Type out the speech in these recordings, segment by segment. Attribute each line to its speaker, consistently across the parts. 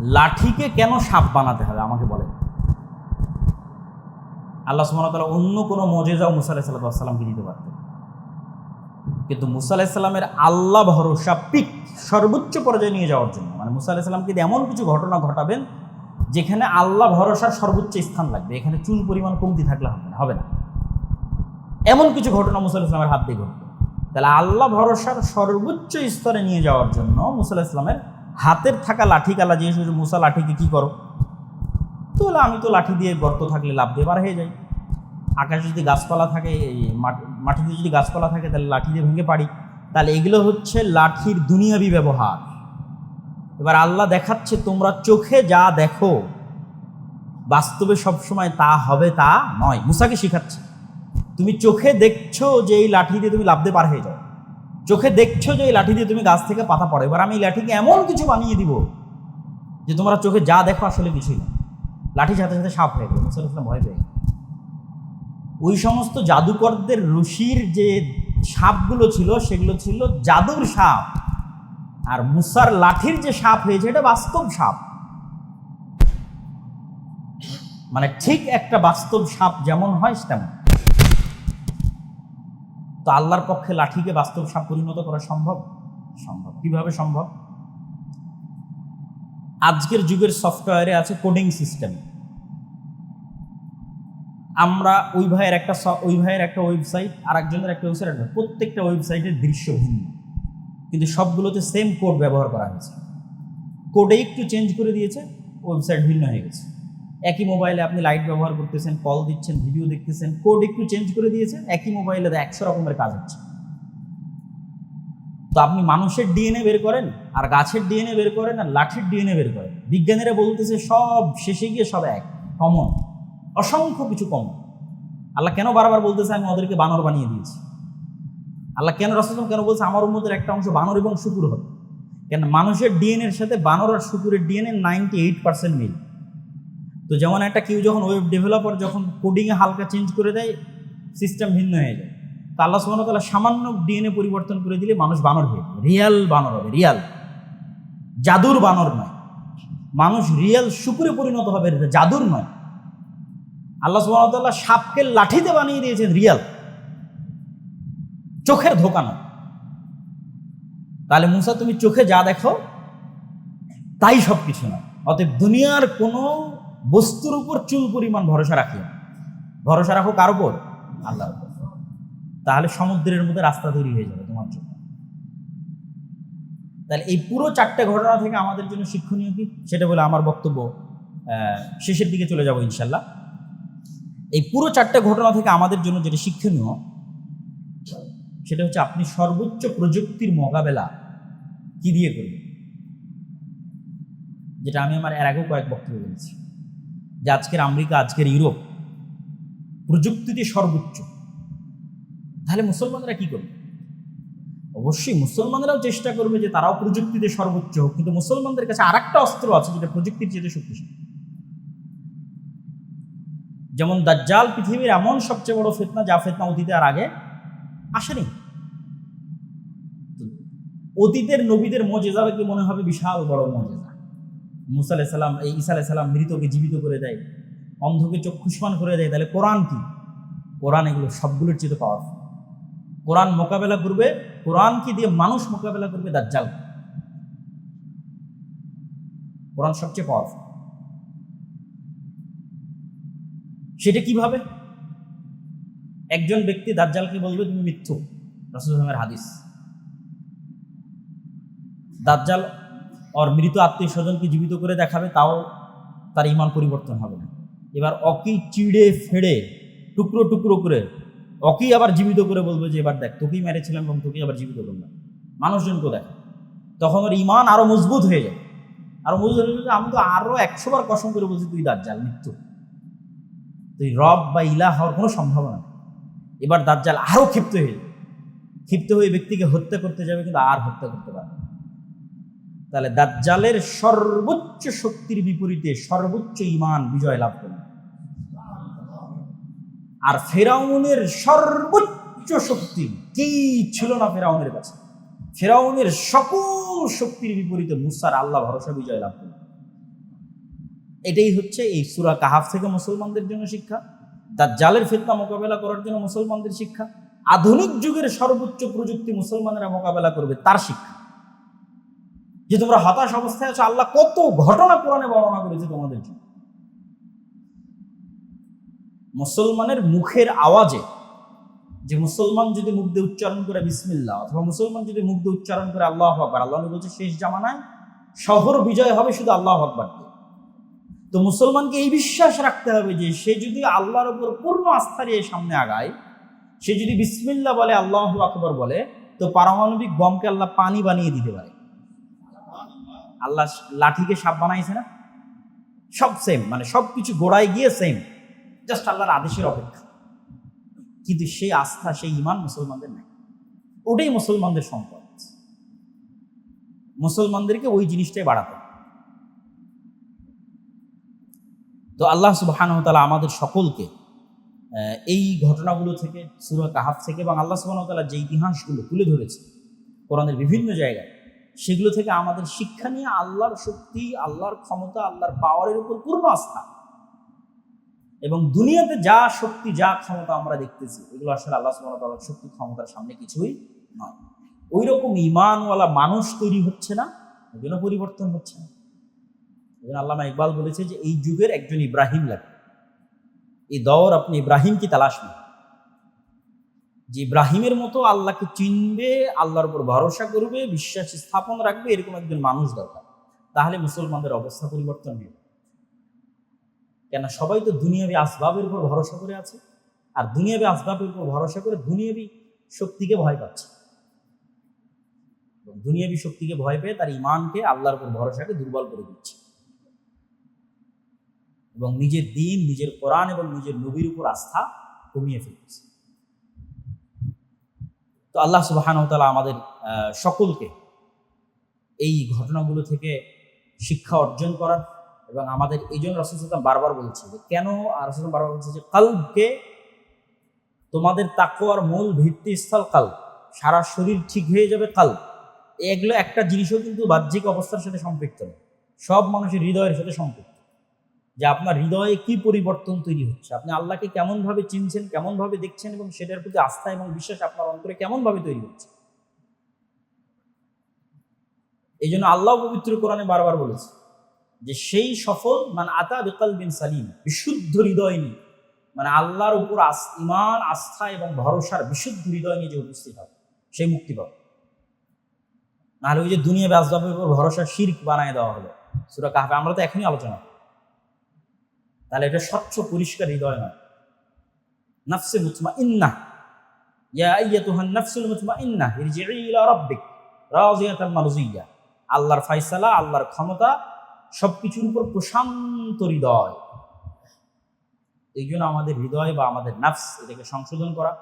Speaker 1: লাঠিকে কেন সাপ বানাতে হবে? আমাকে বলেন। আল্লাহ সুমতালা অন্য কোনো মজেজাও মুসা আলাহ সাল্লামকে দিতে পারতেন। কিন্তু মুসা আলাহিসাল্লামের আল্লাহ ভরসা পিক সর্বোচ্চ পর্যায়ে নিয়ে যাওয়ার জন্য। মানে মুসা আলাহিসাল্লামকে এমন কিছু ঘটনা ঘটাবেন যেখানে আল্লাহ ভরসার সর্বোচ্চ স্থান লাগবে। এখানে চুল পরিমাণ কমতি থাকলে হবে না হবে না। এমন কিছু ঘটনা মুসা ইসলামের হাত দিয়ে ঘটবে। তাহলে আল্লাহ ভরসার সর্বোচ্চ স্তরে নিয়ে যাওয়ার জন্য মুসা ইসলামের হাতের থাকা লাঠি কালা যে মুসা লাঠিকে কি করো? তো আমি তো লাঠি দিয়ে গর্ত থাকলে লাভ দিয়ে বার হয়ে যাই। আকাশে যদি গাছপালা থাকে মাটিতে যদি গাছপালা থাকে, তাহলে লাঠি দিয়ে ভেঙে পারি তাহলে এগুলো হচ্ছে লাঠির দুনিয়াবি ব্যবহার। এবার আল্লাহ দেখাচ্ছে, তোমরা চোখে যা দেখো, বাস্তবে সবসময় তা হবে, তা নয়। মুসাকে শিখাচ্ছে, তুমি চোখে দেখছ যে এই লাঠি দিয়ে তুমি লাভতে পার হয়ে যাও। চোখে দেখছ যে এই লাঠি দিয়ে তুমি গাছ থেকে পাতা পড়ো। এবার আমি এই লাঠিকে এমন কিছু বানিয়ে দিব যে তোমরা চোখে যা দেখো আসলে কিছুই না। লাঠির সাথে সাথে সাপ হয়ে গেল মুসা ভয় পেয়ে ওই সমস্ত জাদুকরদের ঋষির যে সাপগুলো ছিল, সেগুলো ছিল জাদুর সাপ। আর মুসার লাঠির যে সাপ হয়েছে, এটা বাস্তব সাপ। মানে ঠিক একটা বাস্তব সাপ যেমন হয়, তেমন। তো আল্লাহর পক্ষে লাঠিকে বাস্তব সাপ পরিণত করা সম্ভব? সম্ভব। কীভাবে সম্ভব? আজকের যুগের সফটওয়্যারে আছে কোডিং সিস্টেম। আমরা ওই ভাইয়ের একটা ওই ভাইয়ের একটা ওয়েবসাইট আর একজনের একটা ওয়েবসাইট। প্রত্যেকটা ওয়েবসাইটের দৃশ্য ভিন্ন। কিন্তু সবগুলোতে সেম কোড ব্যবহার করা হয়েছে। কোডে একটু চেঞ্জ করে দিয়েছে, ওয়েবসাইট ভিন্ন হয়ে গেছে। একই মোবাইলে আপনি লাইট ব্যবহার করতেছেন কল দিচ্ছেন ভিডিও দেখতেছেন কোড একটু চেঞ্জ করে দিয়েছেন, একই মোবাইলে একশো রকমের কাজ হচ্ছে। তো আপনি মানুষের ডিএনএ বের করেন, আর গাছের ডিএনএ বের করেন, আর লাঠির ডিএনএ বের করেন। বিজ্ঞানীরা বলতেছে সব শেষে গিয়ে সব এক কমন অসংখ্য কিছু কমন আল্লাহ কেন বারবার বলতেছে, আমি ওদেরকে বানর বানিয়ে দিয়েছি আল্লাহ কেন রসম কেন বলছে, আমার উন্মতের একটা অংশ বানর এবং শুকুর হবে কেন মানুষের ডিএনএর সাথে বানর আর শুকুরের ডিএনএ নাইনটি এইট পার্সেন্ট মিল? তো যেমন একটা কেউ যখন ওয়েব ডেভেলপার যখন কোডিংয়ে হালকা চেঞ্জ করে দেয় সিস্টেম ভিন্ন হয়ে যায়। তো আল্লাহ সুবাহ তালা সামান্য ডিএনএ পরিবর্তন করে দিলে মানুষ বানর হয়ে যাবে। রিয়াল বানর হবে রিয়াল জাদুর বানর নয়। মানুষ রিয়াল শুকুরে পরিণত হবে জাদুর নয়। আল্লাহ সুবাহতাল্লাহ সাপকে লাঠিতে বানিয়ে দিয়েছেন রিয়াল চোখের ধোকা নয়। তাহলে মুসা তুমি চোখে যা দেখো, তাই সব কিছু না অতএব দুনিয়ার কোনো বস্তুর উপর চুল পরিমাণ ভরসা রাখি ভরসা রাখো কার উপর? আল্লাহর উপর। তাহলে সমুদ্রের মধ্যে রাস্তা তৈরি হয়ে যাবে তোমার জন্য। তাহলে এই পুরো চারটে ঘটনা থেকে আমাদের জন্য শিক্ষণীয় কি? সেটা বলে আমার বক্তব্য শেষের দিকে চলে যাব ইনশাল্লাহ এই পুরো চারটে ঘটনা থেকে আমাদের জন্য যেটা শিক্ষণীয়, সেটা হচ্ছে আপনি সর্বোচ্চ প্রযুক্তির মোকাবেলা কি দিয়ে করবেন? যেটা আমি আমার এর আগেও কয়েক বক্তব্য বলেছি। যে আজকের আমেরিকা, আজকের ইউরোপ প্রযুক্তিতে সর্বোচ্চ। তাহলে মুসলমানরা কি করবে? অবশ্যই মুসলমানরাও চেষ্টা করবে যে তারাও প্রযুক্তিতে সর্বোচ্চ হোক, কিন্তু মুসলমানদের কাছে আর একটা অস্ত্র আছে যেটা প্রযুক্তির চেয়ে শক্তিশালী। যেমন দাজ্জাল পৃথিবীর এমন সবচেয়ে বড় ফেতনা, যা ফেতনা অতীতে আর আগে আসেনি। অতীতের নবীদের মজেজাবে কি মনে হবে? বিশাল বড় মজেজা মুসা আলাইসাল্লাম এই ঈসা আলাইসাল্লাম মৃতকে জীবিত করে দেয়, অন্ধকে চক্ষুষ্মান করে দেয়, তাহলে কোরআন কি? কোরআন এগুলো সবগুলোর চেয়ে পাওয়ারফুল কোরআন মোকাবেলা করবে কোরআন কি দিয়ে মানুষ মোকাবেলা করবে দাজ্জাল। কোরআন সবচেয়ে পাওয়ারফুল সেটা কীভাবে? একজন ব্যক্তি দাজ্জালকে বলবে, তুমি মিথ্যু। রসুলের হাদিস। দাজ্জাল ওর মৃত আত্মীয় স্বজনকে জীবিত করে দেখাবে তাও তার ইমান পরিবর্তন হবে না এবার অকি চিড়ে ফেড়ে টুকরো টুকরো করে অকি আবার জীবিত করে বলবে যে এবার দেখ তোকেই মেরেছিলাম এবং তোকেই আবার জীবিত করলাম মানুষজনকে দেখ তখন ওর ইমান আরও মজবুত হয়ে যায় আরও মজবুত হয়ে যাবে আমি তো আরও একশো বার কসম করে বলছি তুই দাজ্জাল মৃত্যু তুই রব বা ইলা হওয়ার কোনো সম্ভাবনা নেই। এবার দাজ্জাল আরও ক্ষিপ্ত হয়ে ক্ষিপ্ত হয়ে ব্যক্তিকে হত্যা করতে যাবে, কিন্তু আর হত্যা করতে পারবে। তাহলে দাজ্জালের সর্বোচ্চ শক্তির বিপরীতে সর্বোচ্চ ইমান বিজয় লাভ করবে আর ফেরাউনের সর্বোচ্চ শক্তি কি ছিল না ফেরাউনের কাছে? ফেরাউনের সকল শক্তির বিপরীতে মুসার আল্লাহ ভরসা বিজয় লাভ করবে এটাই হচ্ছে এই সুরা কাহাফ থেকে মুসলমানদের জন্য শিক্ষা তার জালের ফিতনা মোকাবেলা করার জন্য মুসলমানদের শিক্ষা, আধুনিক যুগের সর্বোচ্চ প্রযুক্তি মুসলমানেরা মোকাবেলা করবে তার শিক্ষা। যে তোমরা হতাশ অবস্থায় আছো, আল্লাহ কত ঘটনা কোরআনে বর্ণনা করেছে তোমাদের মুসলমানের মুখের আওয়াজে, যে মুসলমান যদি মুখ দিয়ে উচ্চারণ করে বিসমিল্লা অথবা মুসলমান যদি মুখ দিয়ে উচ্চারণ করে আল্লাহ আকবর, আল্লাহ বলছে শেষ জামানায় শহর বিজয় হবে শুধু আল্লাহ আকবর দিয়ে। তো মুসলমানকে এই বিশ্বাস রাখতে হবে যে সে যদি আল্লাহর উপর পূর্ণ আস্থা নিয়ে সামনে আগায়, সে যদি বিসমিল্লা বলে, আল্লাহ আকবর বলে, তো পারমাণবিক বমকে আল্লাহ পানি বানিয়ে দিতে পারে। আল্লাহ লাঠিকে সাপ বানাইছে না? সব সেম মানে সব কিছু গোড়ায় গিয়ে সেম জাস্ট আল্লাহর আদেশের অপেক্ষা। কিন্তু সেই আস্থা, সেই ইমান মুসলমানদের নাই। ওটাই মুসলমানদের সম্পদ। মুসলমানদেরকে ওই জিনিসটাই বাড়াতে তো আল্লাহ সুবাহান তালা আমাদের সকলকে এই ঘটনাগুলো থেকে, সুরা কাহাফ থেকে এবং আল্লাহ সুবাহ যে ইতিহাসগুলো তুলে ধরেছে, কোরআনের বিভিন্ন জায়গায় সেগুলো থেকে আমাদের শিক্ষা নিয়ে আল্লাহর শক্তি, আল্লাহর ক্ষমতা, আল্লাহর পাওয়ারের উপর পূর্ণ আস্থা। এবং দুনিয়াতে যা শক্তি, যা ক্ষমতা আমরা দেখতেছি, এগুলো আসলে আল্লাহ সুবাহ তাল্লাহ শক্তি, ক্ষমতার সামনে কিছুই নয়। ওই রকম ইমানওয়ালা মানুষ তৈরি হচ্ছে না জন্য পরিবর্তন হচ্ছে না। এই জন্য আল্লামা ইকবাল বলেছে যে, এই যুগের একজন ইব্রাহিম লাগে এই দৌর আপনি ইব্রাহিম কি তালাশ নেই যে ইব্রাহিমের মতো আল্লাহকে চিনবে, আল্লাহর উপর ভরসা করবে, বিশ্বাস স্থাপন রাখবে, এরকম একজন মানুষ দরকার। তাহলে মুসলমানদের অবস্থা পরিবর্তন হবে। কেন সবাই তো দুনিয়াবি আসবাবের উপর ভরসা করে আছে, আর দুনিয়াবি আসবাবের উপর ভরসা করে দুনিয়াবি শক্তিকে ভয় পাচ্ছে। দুনিয়াবি শক্তিকে ভয় পেয়ে তার ইমানকে আল্লাহর উপর ভরসাকে দুর্বল করে দিচ্ছে। এবং নিজের দিন, নিজের কোরআন এবং নিজের নবীর উপর আস্থা কমিয়ে ফেলতেছে তো আল্লাহ সুবাহান তালা আমাদের সকলকে এই ঘটনাগুলো থেকে শিক্ষা অর্জন করার এবং আমাদের এই জন্য রসুল বারবার বলছে যে কেন রসুল বারবার বলছে যে কালকে তোমাদের তাকওয়ার মূল ভিত্তিস্থল কাল সারা শরীর ঠিক হয়ে যাবে কাল এগুলো একটা জিনিসও কিন্তু বাহ্যিক অবস্থার সাথে সম্পৃক্ত নয়, সব মানুষের হৃদয়ের সাথে সম্পৃক্ত। যে আপনার হৃদয়ে কি পরিবর্তন তৈরি হচ্ছে? আপনি আল্লাহকে কেমনভাবে চিনছেন, কেমনভাবে দেখছেন এবং সেটার প্রতি আস্থা এবং বিশ্বাস আপনার অন্তরে কেমনভাবে তৈরি হচ্ছে? এই জন্য আল্লাহ পবিত্র কোরআনে বারবার বলেছে যে সেই সফল মানে আতা বেকাল বিন সালিম, বিশুদ্ধ হৃদয় নিয়ে মানে আল্লাহর উপর ইমান আস্থা এবং ভরসার বিশুদ্ধ হৃদয় নিয়ে যে উপস্থিত হবে, সেই মুক্তি পাবে। নাহলে ওই যে দুনিয়া ব্যাসবাবের উপর ভরসা শির্ক বানায় দেওয়া হলো। সুরা কাহাবে আমরা তো এখনই আলোচনা। তাহলে এটা স্বচ্ছ পরিষ্কার হৃদয় নয়। নাফসে মুতমা ইন্না আল্লাহর ফায়সালা, আল্লাহর ক্ষমতা, সবকিছুর উপর প্রশান্ত হৃদয়। এই জন্য আমাদের হৃদয় বা আমাদের নাফস এটাকে সংশোধন করা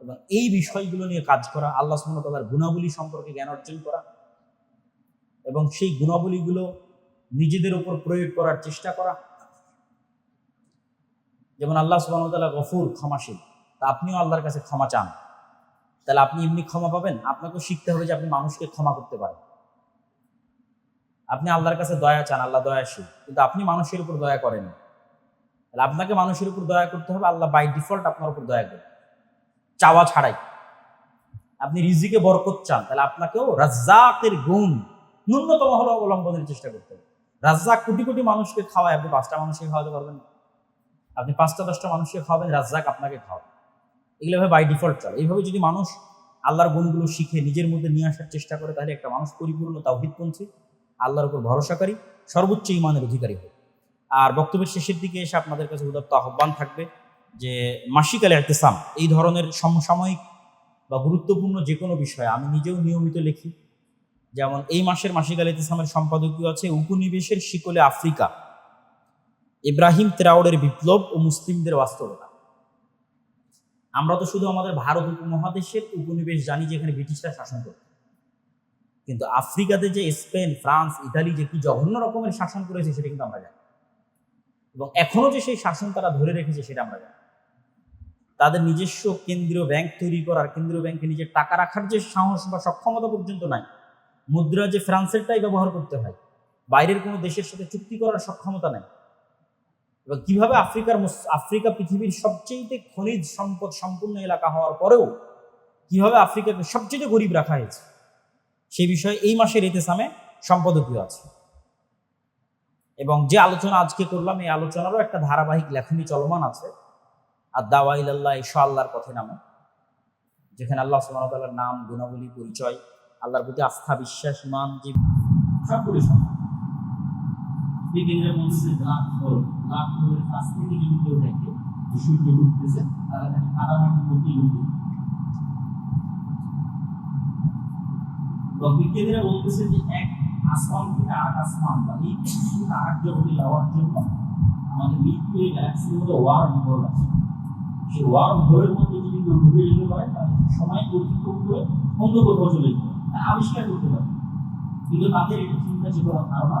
Speaker 1: এবং এই বিষয়গুলো নিয়ে কাজ করা, আল্লাহ সুমতার গুণাবলী সম্পর্কে জ্ঞান অর্জন করা এবং সেই গুণাবলীগুলো নিজেদের উপর প্রয়োগ করার চেষ্টা করা। যেমন আল্লাহ সুবাহতাল্লাহ গফুর, ক্ষমাশীল। তা আপনিও আল্লাহর কাছে ক্ষমা চান। তাহলে আপনি এমনি ক্ষমা পাবেন? আপনাকেও শিখতে হবে যে আপনি মানুষকে ক্ষমা করতে পারেন। আপনি আল্লাহর কাছে দয়া চান, আল্লাহ দয়াশীল। কিন্তু আপনি মানুষের উপর দয়া করেন তাহলে আপনাকে মানুষের উপর দয়া করতে হবে, আল্লাহ বাই ডিফল্ট আপনার উপর দয়া করবে। চাওয়া ছাড়াই। আপনি রিজিকে বরকত চান, তাহলে আপনাকেও রাজ্জাকের গুণ ন্যূনতম হলো অবলম্বনের চেষ্টা করতে হবে। রাজ্জাক কোটি কোটি মানুষকে খাওয়ায়, আপনি পাঁচটা মানুষকে খাওয়াতে পারবেন না। আপনি পাঁচটা, দশটা মানুষকে খাওয়াবেন, রাজ্জাক আপনাকে খাওয়াবে। এগুলো ভাবে বাই ডিফল্ট চলে। এইভাবে যদি মানুষ আল্লাহর গুণগুলো শিখে, নিজের মধ্যে নিয়ে আসার চেষ্টা করে, তাহলে একটা মানুষ পরিপূর্ণ তাওহিদপন্থী, আল্লাহর উপর ভরসাকারী, সর্বোচ্চ ইমানের অধিকারী হবে আর বক্তব্যের শেষের দিকে এসে আপনাদের কাছে উদাত্ত আহ্বান থাকবে যে মাসিক আল এহতেসাম, এই ধরনের সমসাময়িক বা গুরুত্বপূর্ণ যে কোনো বিষয়ে, আমি নিজেও নিয়মিত লিখি। যেমন এই মাসের মাসিক আল সম্পাদকীয় আছে উপনিবেশের শিকলে আফ্রিকা। ইব্রাহিম তেরাউডের বিপ্লব ও মুসলিমদের বাস্তবতা। আমরা তো শুধু আমাদের ভারত উপমহাদেশের উপনিবেশ জানি যেখানে ব্রিটিশরা শাসন করত। কিন্তু আফ্রিকাতে যে স্পেন, ফ্রান্স, ইতালি যে কি জঘন্য রকমের শাসন করেছে সেটা কিন্তু আমরা জানি। এবং এখনও যে সেই শাসন তারা ধরে রেখেছে সেটা আমরা জানি। তাদের নিজস্ব কেন্দ্রীয় ব্যাংক তৈরি করার, কেন্দ্রীয় ব্যাংকে নিজের টাকা রাখার যে সাহস বা সক্ষমতা পর্যন্ত নাই, মুদ্রা যে ফ্রান্সেরটাই ব্যবহার করতে হয়, বাইরের কোনো দেশের সাথে চুক্তি করার সক্ষমতা নেই এবং কীভাবে আফ্রিকার আফ্রিকা পৃথিবীর সবচেয়ে খনিজ সম্পদ সম্পূর্ণ এলাকা হওয়ার পরেও কীভাবে আফ্রিকাকে সবচেয়ে গরিব রাখা হয়েছে, সেই বিষয়ে এই মাসের ইতিসামে সম্পাদকীয় আছে। এবং যে আলোচনা আজকে করলাম, এই আলোচনারও একটা ধারাবাহিক লেখনী চলমান আছে, আর দাওয়াইল্লাহ ঈশা আল্লাহর পথে নামে, যেখানে আল্লাহ সুবাহতাল্লাহর নাম, গুণাবলী, পরিচয়, আল্লাহর প্রতি আস্থা, বিশ্বাস ইমান যে বিজ্ঞানীরা বলছে ব্ল্যাক হোল ব্ল্যাক হোলের কাছ থেকে যদি কেউ দেখে যে সূর্য ঘুরতেছে, তারা বিজ্ঞানীরা বলতেছে যে এক আসমান থেকে আট আসমান, বা এই আট জগতে যাওয়ার জন্য আমাদের মিল্কি গ্যালাক্সির মধ্যে ওয়ার্ম হোল আছে। সেই ওয়ার্ম হোলের মধ্যে যদি কেউ ঢুকে যেতে পারে, তাহলে সময় অতিক্রম করে অন্য কোথাও চলে যেতে পারে আবিষ্কার করতে পারে। কিন্তু তাদের এটা চিন্তা চেতনা ধারণা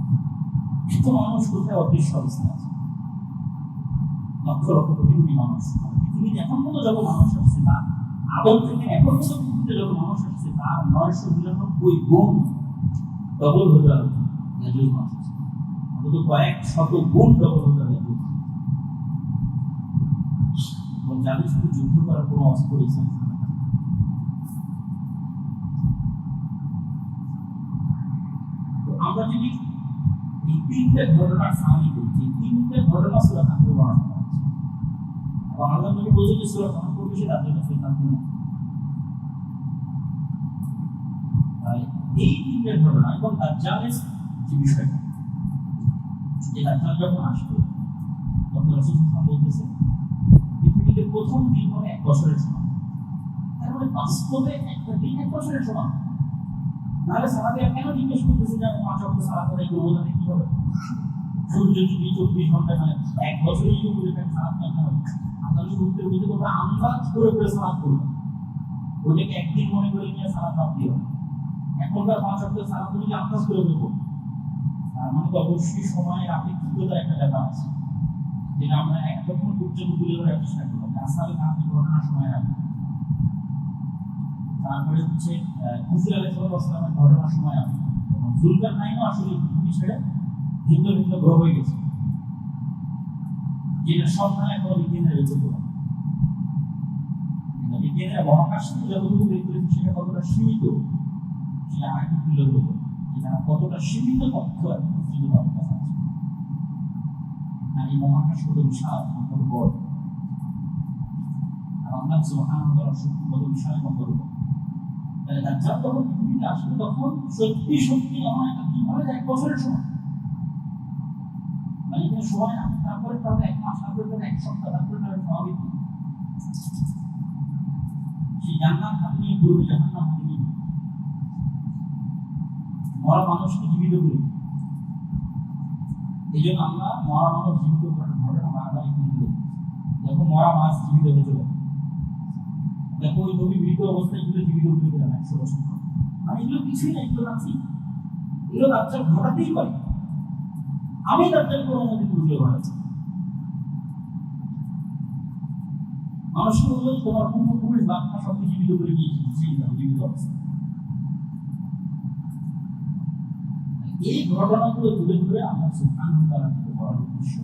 Speaker 1: এত মানুষ কোথায়? অদৃশ্য অবস্থা আছে। লক্ষ লক্ষ কোটি কোটি মানুষ পৃথিবীতে এখন পর্যন্ত যত মানুষ আসছে তার আদম থেকে এখন পর্যন্ত যত মানুষ আসছে তার নয়শো নিরানব্বই গুণ ডবল হতে হবে ইয়াজুজ মানুষ অন্তত কয়েক শত গুণ ডবল হতে হবে এবং যাদের শুধু যুদ্ধ করার কোনো অস্ত্র ইসলাম আমরা যদি তিনটে করছি তিনটে ঘটনা সুরা আল্লাহ নবী এই তিনটে ঘটনা এবং যে বিষয়টা যে দাজ্জাল যখন আসবে তখন রসুল বলতেছে পৃথিবীতে প্রথম দিন হবে এক বছরের সমান। তার মানে বাস্তবে একটা দিন এক বছরের সমান। নাহলে সাহাবিরা কেন জিজ্ঞেস করতেছে যে আমি পাঁচ অক্ট সারা করে তাহলে কি হবে? সূর্য যদি চব্বিশ ঘণ্টা মানে এক বছরই যদি হবে? উঠতে করব আন্দাজ করে করে করব। ওটাকে একদিন মনে করে নিয়ে হবে? এখনকার পাঁচ সালাদ যদি আন্দাজ করে দেবো তার মানে তো অবশ্যই সময়ের আপেক্ষিকতার একটা ব্যাপার আছে। যেটা আমরা একরকম পর্যন্ত তুলে ধরার চেষ্টা করব আসলে আপনি ঘটনার সময় রাখব। তারপরে হচ্ছে হুজুর আলাহ সাল্লামের ঘটনার সময় আমি জুলকার নাইনও আসলে পৃথিবী ছেড়ে ভিন্ন ভিন্ন গ্রহ হয়ে গেছে। যেটা সব কোনো বিজ্ঞানের করতে বিজ্ঞানের মহাকাশ থেকে যতটুকু বের করেছে, সেটা কতটা সীমিত, সেটা আগে তুলে ধরবো কতটা সীমিত তথ্য আর কাছে আছে। আর এই মহাকাশ কত বিশাল বড়। আর আল্লাহ সুবহানাহু ওয়া কত বিশাল বড়। তাহলে যখন পৃথিবীতে আসবে তখন সত্যি সত্যি আমার এক বছরের সময়। মানে এটা সময় না, তারপরে এক মাস তারপরে এক সপ্তাহ তারপরে স্বাভাবিক সেই জান্নাত মরা মানুষকে জীবিত করি। এই জন্য আমরা মরা মানুষ জীবিত করার ঘটনা বারবার এখানে দেখো মরা মাছ জীবিত হয়ে চলে। দেখো, ওই নবী মৃত অবস্থায় এগুলো জীবিত করে দিলাম একশো বছর মানে এগুলো কিছুই না, এগুলো নাচি এগুলো দাজ্জাল ঘটাতেই পারে। আমি দাজ্জাল কোনো মতে বুঝলে ঘটাচ্ছি মানুষকে বলল, তোমার পূর্বপুরুষ বাপমা সবকে জীবিত করে দিয়েছে সেই জীবিত অবস্থা। এই ঘটনাগুলো তুলে ধরে আমরা সুখান তারা বড় উদ্দেশ্য।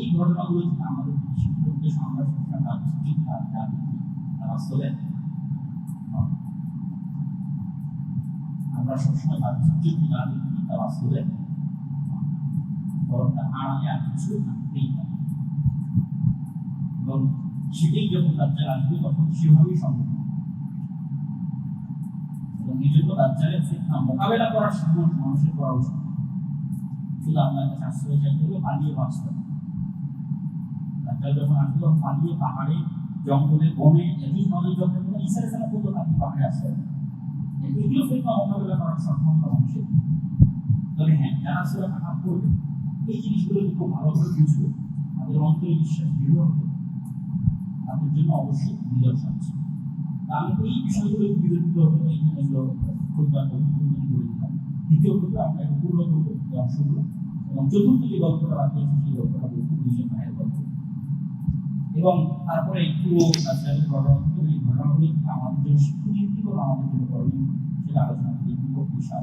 Speaker 1: এই ঘটনাগুলো থেকে আমাদের শিক্ষা উদ্দেশ্য আমরা শিক্ষা বা তা বাস্তবে আমরা সবসময় বাহ্যিক রাজনীতি তা বাস্তবে আড়ালে আর কিছু থাকতেই পারে এবং সেটাই যখন দাজ্জাল আসবে, তখন সেভাবেই সম্ভব এবং মোকাবেলা করার সাহস মানুষের করা উচিত। শুধু আল্লাহর কাছে আশ্রয় হবে পালিয়ে বাঁচতে দাজ্জাল যখন পালিয়ে পাহাড়ে জঙ্গলে বনে এদিক নদী যখন ইসারে সালা পর্যন্ত আপনি পাহাড়ে হবে এগুলো ফিতনা মোকাবেলা করার সক্ষমতা মানুষের তবে হ্যাঁ যারা সুরা করবে এই জিনিসগুলো খুব ভালোভাবে বুঝবে তাদের অন্তরে বিশ্বাস দৃঢ় হবে তাদের জন্য অবশ্যই নিদর্শন আছে এই বিষয়গুলো এই জন্য এগুলো করে দ্বিতীয় কথা আমরা পূর্ণ করব অংশগুলো। এবং চতুর্থ যে গল্পটা বাকি আছে সেই গল্পটা বলব দুইজন ভাইয়ের গল্প। এবং তারপরে একটু আসলে ঘটনা এই ঘটনাগুলি আমাদের জন্য শিক্ষণীয় কোনো আমাদের জন্য করণীয়, সেটা আলোচনা করি, খুব বিশাল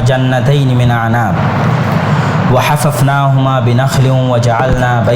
Speaker 1: جنتين من أعناب. وحففناهما بنخل وجعلنا بين